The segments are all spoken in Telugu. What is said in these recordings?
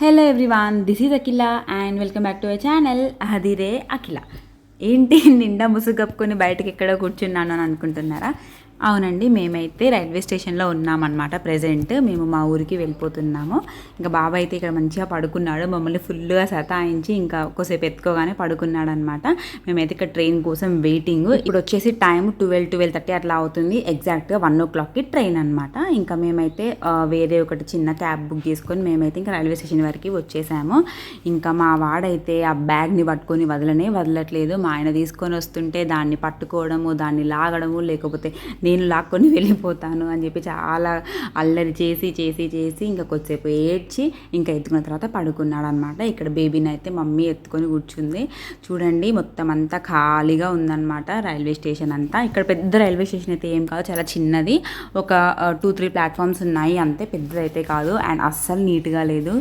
Hello everyone this is Akhila and welcome back to our channel Adire Akhila ఏంటి నిండా ముసుగు కప్పుకొని బయటకి ఎక్కడో కూర్చున్నాను అని అనుకుంటున్నారా? అవునండి మేమైతే రైల్వే స్టేషన్లో ఉన్నామన్నమాట ప్రజెంట్. మేము మా ఊరికి వెళ్ళిపోతున్నాము. ఇంకా బాబా అయితే ఇక్కడ మంచిగా పడుకున్నాడు. మమ్మల్ని ఫుల్గా సతాయించి ఇంకా ఒక్కసేపు ఎత్తుకోగానే పడుకున్నాడు అనమాట మేమైతే ఇక్కడ ట్రైన్ కోసం వెయిటింగ్. ఇప్పుడు వచ్చేసి టైం ట్వెల్వ్ ట్వెల్వ్ థర్టీ అట్లా అవుతుంది. ఎగ్జాక్ట్గా వన్ ఓ క్లాక్కి ట్రైన్ అనమాట ఇంకా మేమైతే వేరే ఒకటి చిన్న క్యాబ్ బుక్ చేసుకొని మేమైతే ఇంకా రైల్వే స్టేషన్ వరకు వచ్చేసాము. ఇంకా మా వాడైతే ఆ బ్యాగ్ని పట్టుకొని వదలనే వదలట్లేదు. మా ఆయన తీసుకొని వస్తుంటే దాన్ని పట్టుకోవడము దాన్ని లాగడము లేకపోతే నేను లాక్కొని వెళ్ళిపోతాను అని చెప్పి చాలా అల్లరి చేసి చేసి చేసి ఇంకా కొద్దిసేపు ఏడ్చి ఇంకా ఎత్తుకున్న తర్వాత పడుకున్నాడు అనమాట ఇక్కడ బేబీని అయితే మమ్మీ ఎత్తుకొని కూర్చుంది. చూడండి మొత్తం అంతా ఖాళీగా ఉందన్నమాట రైల్వే స్టేషన్ అంతా. ఇక్కడ పెద్ద రైల్వే స్టేషన్ అయితే ఏం కాదు చాలా చిన్నది. ఒక టూ త్రీ ప్లాట్ఫామ్స్ ఉన్నాయి అంతే పెద్దదైతే కాదు. అండ్ అస్సలు నీట్గా లేదు.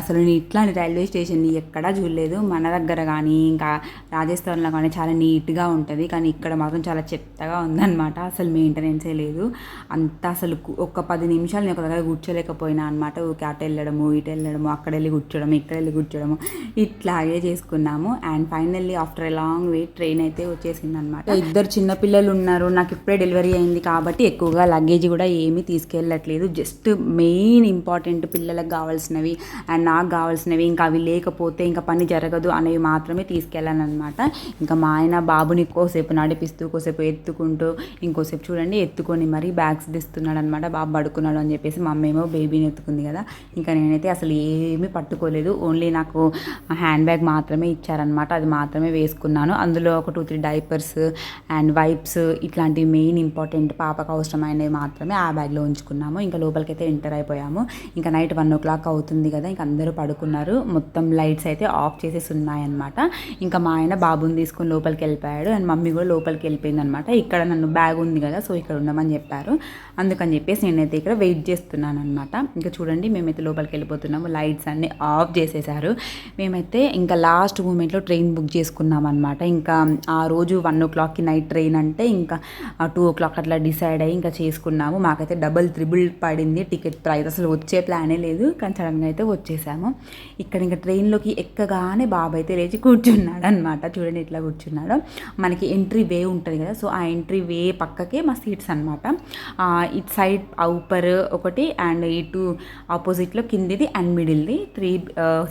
అసలు నేను ఇట్లాంటి రైల్వే స్టేషన్ని ఎక్కడా చూడలేదు. మన దగ్గర కానీ ఇంకా రాజస్థాన్లో కానీ చాలా నీట్గా ఉంటుంది. కానీ ఇక్కడ మాత్రం చాలా చెత్తగా ఉందన్నమాట అసలు మెయింటెనెన్సే లేదు. అంత అసలు ఒక పది నిమిషాలు నేను ఒక దగ్గర కూర్చోలేకపోయినా అనమాట ఊరికే అటు వెళ్ళడము ఇటు వెళ్ళడము అక్కడ వెళ్ళి కూర్చోడము ఇక్కడ వెళ్ళి కూర్చోడము. ఇట్లాగే చేసుకున్నాము. And finally after a long wait train అయితే వచ్చేసింది అనమాట ఇద్దరు చిన్నపిల్లలు ఉన్నారు. నాకు ఇప్పుడే డెలివరీ అయింది కాబట్టి ఎక్కువగా లగేజ్ కూడా ఏమీ తీసుకెళ్ళట్లేదు. జస్ట్ మెయిన్ ఇంపార్టెంట్ పిల్లలకు కావాల్సినవి అండ్ నాకు కావాల్సినవి ఇంకా అవి లేకపోతే ఇంకా పని జరగదు అనేవి మాత్రమే తీసుకెళ్ళాను అనమాట ఇంకా మా ఆయన బాబుని కోసేపు నడిపిస్తూ కోసేపు ఎత్తుకుంటూ ఇంకోసేపు చూడండి ఎత్తుకొని మరీ బ్యాగ్స్ తీస్తున్నాడు అనమాట బాబు పడుకున్నాడు అని చెప్పేసి మా అమ్మ ఏమో బేబీని ఎత్తుకుంది కదా. ఇంకా నేనైతే అసలు ఏమీ పట్టుకోలేదు. ఓన్లీ నాకు హ్యాండ్ బ్యాగ్ మాత్రమే ఇచ్చారనమాట అది మాత్రమే వేసుకున్నాను. అందులో ఒక two three diapers and wipes ఇట్లాంటి మెయిన్ ఇంపార్టెంట్ పాపకు అవసరమైనవి మాత్రమే ఆ బ్యాగ్లో ఉంచుకున్నాము. ఇంకా లోపలికైతే ఎంటర్ అయిపోయాము. ఇంకా నైట్ వన్ ఓ క్లాక్ అవుతుంది కదా. ఇంకా అందరూ పడుకున్నారు. మొత్తం లైట్స్ అయితే ఆఫ్ చేసేసి ఉన్నాయన్నమాట. ఇంకా మా ఆయన బాబుని తీసుకొని లోపలికి వెళ్ళిపోయాడు. అండ్ మమ్మీ కూడా లోపలికి వెళ్ళిపోయింది అనమాట ఇక్కడ నన్ను బ్యాగ్ ఉంది కదా. సో ఇక్కడ ఉండమని చెప్పారు. అందుకని చెప్పేసి నేనైతే ఇక్కడ వెయిట్ చేస్తున్నాను అనమాట ఇంకా చూడండి మేమైతే లోపలికి వెళ్ళిపోతున్నాము. లైట్స్ అన్ని ఆఫ్ చేసేసారు. మేమైతే ఇంకా లాస్ట్ మూమెంట్లో ట్రైన్ బుక్ చేసుకున్నాం అనమాట ఇంకా ఆ రోజు వన్ ఓ క్లాక్కి నైట్ ట్రైన్ అంటే ఇంకా టూ ఓ క్లాక్ అట్లా డిసైడ్ అయ్యి ఇంకా చేసుకున్నాము. మాకైతే డబుల్ త్రిబుల్ పడింది టికెట్ ప్రైస్ అసలు వచ్చే ప్లానే లేదు. కానీ సడన్గా అయితే వచ్చేసాము. ఇక్కడ ఇంకా ట్రైన్లోకి ఎక్కగానే బాబు అయితే లేచి కూర్చున్నాడు అనమాట చూడండి ఇట్లా కూర్చున్నాడు. మనకి ఎంట్రీ వే ఉంటుంది కదా. సో ఆ ఎంట్రీ వే పక్కకే మా సీట్స్ అనమాట ఇటు సైడ్ ఔపర్ ఒకటి అండ్ ఇటు ఆపోజిట్లో కిందిది అండ్ మిడిల్ది త్రీ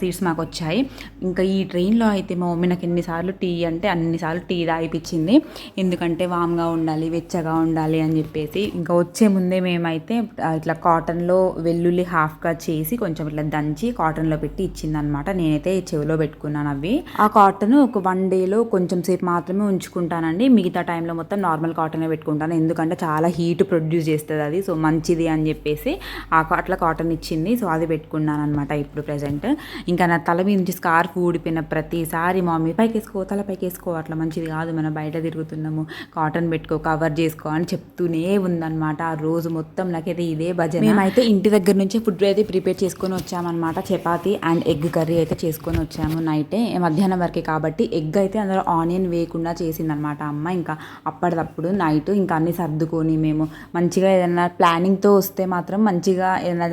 సీట్స్ మాకు వచ్చాయి. ఇంకా ఈ ట్రైన్లో అయితే మా మమ్మీ నాకు ఎన్నిసార్లు టీ అంటే అన్నిసార్లు టీ తాగిపించింది ఎందుకంటే వామ్గా ఉండాలి వెచ్చగా ఉండాలి అని చెప్పేసి. ఇంకా వచ్చే ముందే మేమైతే ఇట్లా కాటన్లో వెల్లుల్లి హాఫ్గా చేసి కొంచెం ఇట్లా దంచి కాటన్లో పెట్టి ఇచ్చిందనమాట నేనైతే చెవిలో పెట్టుకున్నాను అవి. ఆ కాటన్ ఒక వన్ డేలో కొంచెం సేపు మాత్రమే ఉంచుకుంటానండి. మిగతా టైంలో మొత్తం నార్మల్ కాటనే పెట్టుకుంటాను. ఎందుకంటే చాలా హీట్ ప్రొడ్యూస్ చేస్తుంది అది. సో మంచిది అని చెప్పేసి ఆ అట్లా కాటన్ ఇచ్చింది. సో అది పెట్టుకున్నాను అనమాట ఇప్పుడు ప్రజెంట్ ఇంకా నా తల మీద నుంచి స్కార్ఫ్ ఊడిపోయిన ప్రతిసారి మమ్మీ పైకి వేసుకో తల పైకి వేసుకో అట్లా మంచిది కాదు. మనం బయట తిరుగుతున్నాము కాటన్ పెట్టుకో కవర్ చేసుకో అని చెప్తూనే ఉందన్నమాట. ఆ రోజు మొత్తం నాకైతే ఇదే భజన. మేమైతే ఇంటి దగ్గర నుంచి ఫుడ్ అయితే ప్రిపేర్ చేసుకొని వచ్చామన్నమాట. చపాతి అండ్ ఎగ్ కర్రీ అయితే చేసుకొని వచ్చాము నైటే. మధ్యాహ్నం వరకే కాబట్టి ఎగ్ అయితే అందులో ఆనియన్ వేయకుండా చేసిందనమాట అమ్మ. ఇంకా అప్పటిదప్పుడు నైట్ ఇంకా అన్ని సర్దుకొని మేము మంచిగా ఏదైనా ప్లానింగ్తో వస్తే మాత్రం మంచిగా ఏదైనా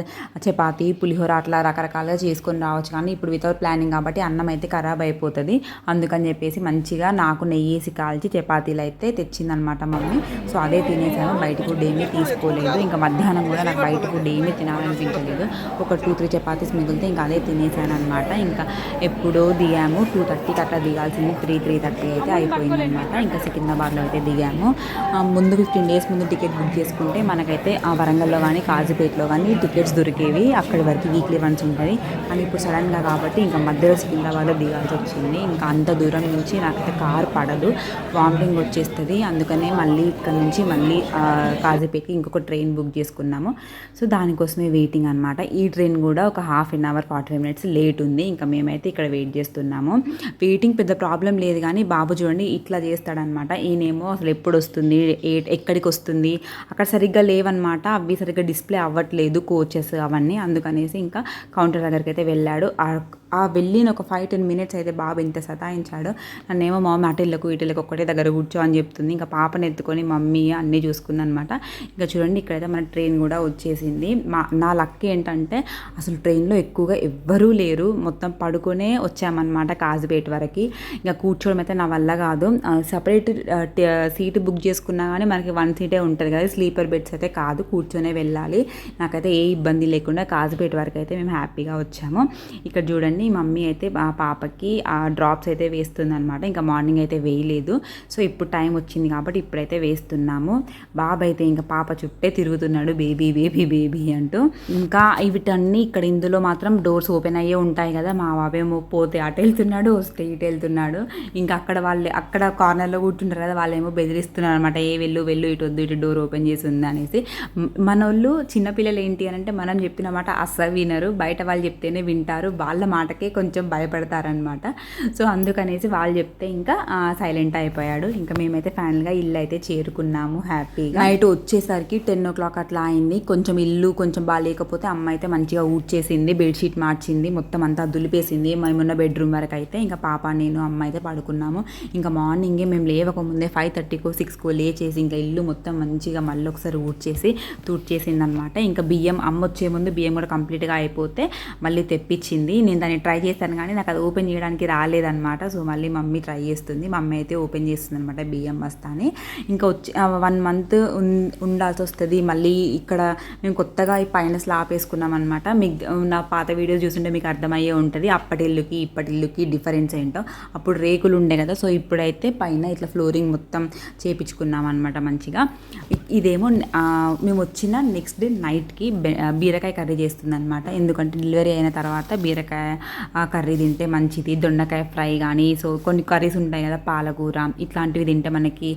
చపాతి పులిహోర అట్లా రకరకాలుగా చేసుకొని రావచ్చు. కానీ ఇప్పుడు వితౌట్ ప్లానింగ్ కాబట్టి అన్నం అయితే ఖరాబ్ అయిపోతుంది. అందుకని చెప్పేసి మంచిగా నాకు నెయ్యి వేసి కాల్చి చపాతీలు అయితే తెచ్చిందనమాట మమ్మీ. సో అదే తినేసాను. బయట ఫుడ్ ఏమీ తీసుకోలేదు. ఇంకా మధ్యాహ్నం కూడా నాకు బయట ఫుడ్ ఏమీ తినాలనిపించలేదు. ఒక టూ త్రీ చపాతీస్ మిగిలితే ఇంకా అదే తినేసాను అనమాట ఇంకా ఎప్పుడో దిగాము. టూ థర్టీకి అట్లా దిగాల్సింది. త్రీ త్రీ థర్టీ అయితే అయిపోయింది అనమాట ఇంకా సికింద్రాబాద్లో అయితే దిగాము. ముందుకు ఫిఫ్టీన్ డేస్ ముందు టికెట్ బుక్ చేసుకుంటే మనకైతే ఆ వరంగల్లో కానీ కాజీపేటలో కానీ టికెట్స్ దొరికేవి. అక్కడి వరకు వీక్లీ వన్స్ ఉంటుంది కానీ ఇప్పుడు సడన్గా కాబట్టి ఇంకా మధ్యలో సికింద్రాబాద్లో దిగాల్సి వచ్చింది. ఇంకా అంత దూరం నుంచి నాకైతే కార్ పడదు. వామిటింగ్ వచ్చేస్తుంది. అందుకనే మళ్ళీ ఇక్కడ నుంచి మళ్ళీ ఆ, కాజీపేటకి ఇంకొక ట్రైన్ బుక్ చేసుకున్నాము. సో దానికోసమే వెయిటింగ్ అనమాట ఈ ట్రైన్ కూడా ఒక half an hour forty five minutes late ఉంది. ఇంకా మేమైతే ఇక్కడ వెయిట్ చేస్తున్నాము. వెయిటింగ్ పెద్ద ప్రాబ్లం లేదు కానీ బాబు చూడండి ఇట్లా చేస్తాడనమాట ఈయనేమో అసలు ఎప్పుడు వస్తుంది? ఏ ఎక్కడికి వస్తుంది అక్కడ సరిగ్గా లేవన్నమాట. అవి సరిగ్గా డిస్ప్లే అవ్వట్లేదు కోచెస్ అవన్నీ. అందుకనేసి ఇంకా కౌంటర్ దగ్గరికి అయితే వెళ్ళాడు. ఆ- వెళ్ళిన ఒక ఫైవ్ టెన్ మినిట్స్ అయితే బాబు ఇంత సతాయించాడు. నన్నేమో మమ్మీ అటు ఇళ్ళకు ఇటు ఒక్కటే దగ్గర కూర్చో అని చెప్తుంది. ఇంకా పాపని ఎత్తుకొని మమ్మీ అన్నీ చూసుకుంది అనమాట ఇంకా చూడండి ఇక్కడైతే మన ట్రైన్ కూడా వచ్చేసింది. మా నా లక్ ఏంటంటే అసలు ట్రైన్లో ఎక్కువగా ఎవ్వరూ లేరు. మొత్తం పడుకునే వచ్చామన్నమాట కాజుపేట వరకు. ఇంకా కూర్చోవడం అయితే నా వల్ల కాదు. సపరేట్ సీటు బుక్ చేసుకున్నా కానీ మనకి వన్ సీటే ఉంటుంది కదా స్లీపర్ బెడ్స్ అయితే కాదు కూర్చొనే వెళ్ళాలి. నాకైతే ఏ ఇబ్బంది లేకుండా కాజుపేట వరకు అయితే మేము హ్యాపీగా వచ్చాము. ఇక్కడ చూడండి మమ్మీ అయితే ఆ పాపకి ఆ డ్రాప్స్ అయితే వేస్తుంది అనమాట ఇంకా మార్నింగ్ అయితే వేయలేదు. సో ఇప్పుడు టైం వచ్చింది కాబట్టి ఇప్పుడైతే వేస్తున్నాము. బాబు అయితే ఇంకా పాప చుట్టే తిరుగుతున్నాడు బేబీ బేబీ బేబీ అంటూ. ఇంకా ఇవిటన్నీ ఇక్కడ ఇందులో మాత్రం డోర్స్ ఓపెన్ అయ్యే ఉంటాయి కదా. మా బాబేమో పోతే అటు వెళ్తున్నాడు వస్తే ఇటు వెళ్తున్నాడు. ఇంకా అక్కడ వాళ్ళు అక్కడ కార్నర్లో కూర్చుంటారు కదా వాళ్ళేమో బెదిరిస్తున్నారు అనమాట ఏ వెళ్ళు వెళ్ళు ఇటు వద్దు ఇటు డోర్ ఓపెన్ చేసి ఉంది అనేసి. మనోళ్ళు చిన్నపిల్లలు ఏంటి అని అంటే మనం చెప్పిన మాట అస్సలు వినరు. బయట వాళ్ళు చెప్తేనే వింటారు. వాళ్ళ మాటకే కొంచెం భయపడతారనమాట సో అందుకనేసి వాళ్ళు చెప్తే ఇంకా సైలెంట్ అయిపోయాడు. ఇంకా మేమైతే ఫైనల్గా ఇల్లు అయితే చేరుకున్నాము హ్యాపీగా. నైట్ వచ్చేసరికి టెన్ ఓ క్లాక్ అట్లా అయింది. కొంచెం ఇల్లు కొంచెం బాగాలేకపోతే అమ్మ అయితే మంచిగా ఊడ్చేసింది బెడ్షీట్ మార్చింది మొత్తం అంతా దులిపేసింది. మేమున్న బెడ్రూమ్ వరకు అయితే ఇంకా పాప నేను అమ్మ అయితే పడుకున్నాము. ఇంకా మార్నింగే మేము లేవకముందే ఫైవ్ థర్టీకో సిక్స్కో లేచేసి ఇంకా ఇల్లు ఇల్లు మొత్తం మంచిగా మళ్ళీ ఒకసారి ఊడ్చేసి తూడ్చేసిందనమాట. ఇంకా బియ్యం అమ్మ వచ్చే ముందు బియ్యం కూడా కంప్లీట్గా అయిపోతే మళ్ళీ తెప్పించింది. నేను దాన్ని ట్రై చేశాను కానీ నాకు అది ఓపెన్ చేయడానికి రాలేదనమాట. సో మళ్ళీ మమ్మీ ట్రై చేస్తుంది. మమ్మీ అయితే ఓపెన్ చేస్తుంది అనమాట బియ్యం బస్తాని. ఇంకా వచ్చి వన్ మంత్ ఉండాల్సి వస్తుంది. మళ్ళీ ఇక్కడ మేము కొత్తగా ఈ పైన స్లాబ్ వేసుకున్నాం అనమాట మీకు నా పాత వీడియోస్ చూస్తుంటే మీకు అర్థమయ్యే ఉంటుంది. అప్పటి ఇల్లుకి ఇప్పటి ఇల్లుకి డిఫరెన్స్ ఏంటో. అప్పుడు రేకులు ఉండే కదా సో ఇప్పుడైతే పైన ఇట్లా ఫ్లోరింగ్ మొత్తం చేపించుకున్నాం అనమాట మంచిగా. ఇదేమో మేము వచ్చిన నెక్స్ట్ డే నైట్కి బీరకాయ కర్రీ చేస్తుంది అనమాట ఎందుకంటే డెలివరీ అయిన తర్వాత బీరకాయ కర్రీ తింటే మంచిది. దొండకాయ ఫ్రై కానీ సో కొన్ని కర్రీస్ ఉంటాయి కదా పాలకూర. ఇట్లాంటివి తింటే మనకి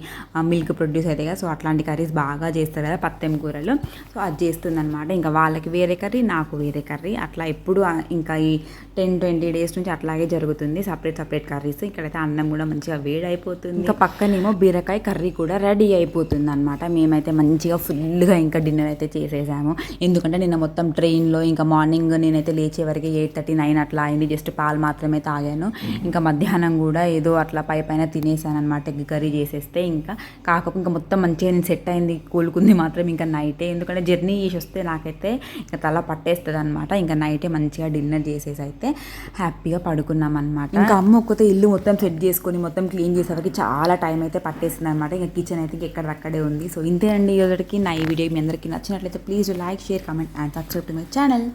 మిల్క్ ప్రొడ్యూస్ అవుతాయి కదా సో అట్లాంటి కర్రీస్ బాగా చేస్తారు కదా పత్తెం కూరలు. సో అది చేస్తుంది అనమాట ఇంకా వాళ్ళకి వేరే కర్రీ నాకు వేరే కర్రీ. అట్లా ఎప్పుడు ఇంకా ఈ టెన్ ట్వంటీ డేస్ నుంచి అట్లాగే జరుగుతుంది. Separate separate curries. ఇక్కడైతే అన్నం కూడా మంచిగా వేడి అయిపోతుంది ఇంకా పక్కనేమో బీరకాయ కర్రీ కూడా రెడీ అయిపోతుంది అనమాట మేమైతే మంచిగా ఫుల్గా ఇంకా డిన్నర్ అయితే చేసేసాము. ఎందుకంటే నిన్న మొత్తం ట్రైన్లో ఇంకా మార్నింగ్ నేనైతే లేచే వరకు ఎయిట్ థర్టీ నైన్ అట్లా అయింది. జస్ట్ పాలు మాత్రమే తాగాను. ఇంకా మధ్యాహ్నం కూడా ఏదో అట్లా పై పైన తినేసాను అనమాట ఎగ్ కర్రీ చేసేస్తే ఇంకా. కాకపోతే ఇంకా మొత్తం మంచిగా నేను సెట్ అయింది. కూలుకుంది మాత్రం ఇంకా నైటే. ఎందుకంటే జర్నీ చేసి వస్తే నాకైతే ఇంకా తల పట్టేస్తుంది అనమాట ఇంకా నైటే మంచిగా డిన్నర్ చేసేసి అయితే హ్యాపీగా పడుకున్నాం అనమాట ఇంకా అమ్మ ఒక్కతే ఇల్లు మొత్తం సెట్ చేసుకొని మొత్తం క్లీన్ చేసేవరకు చాలా టైం అయితే పట్టేస్తుంది అనమాట ఇంకా కిచెన్ అయితే ఇంకా అక్కడే ఉంది. సో ఇంతేనండి ఈరోజుకి నా ఈ వీడియో మీ అందరికీ నచ్చినట్లయితే please like share comment and subscribe to my channel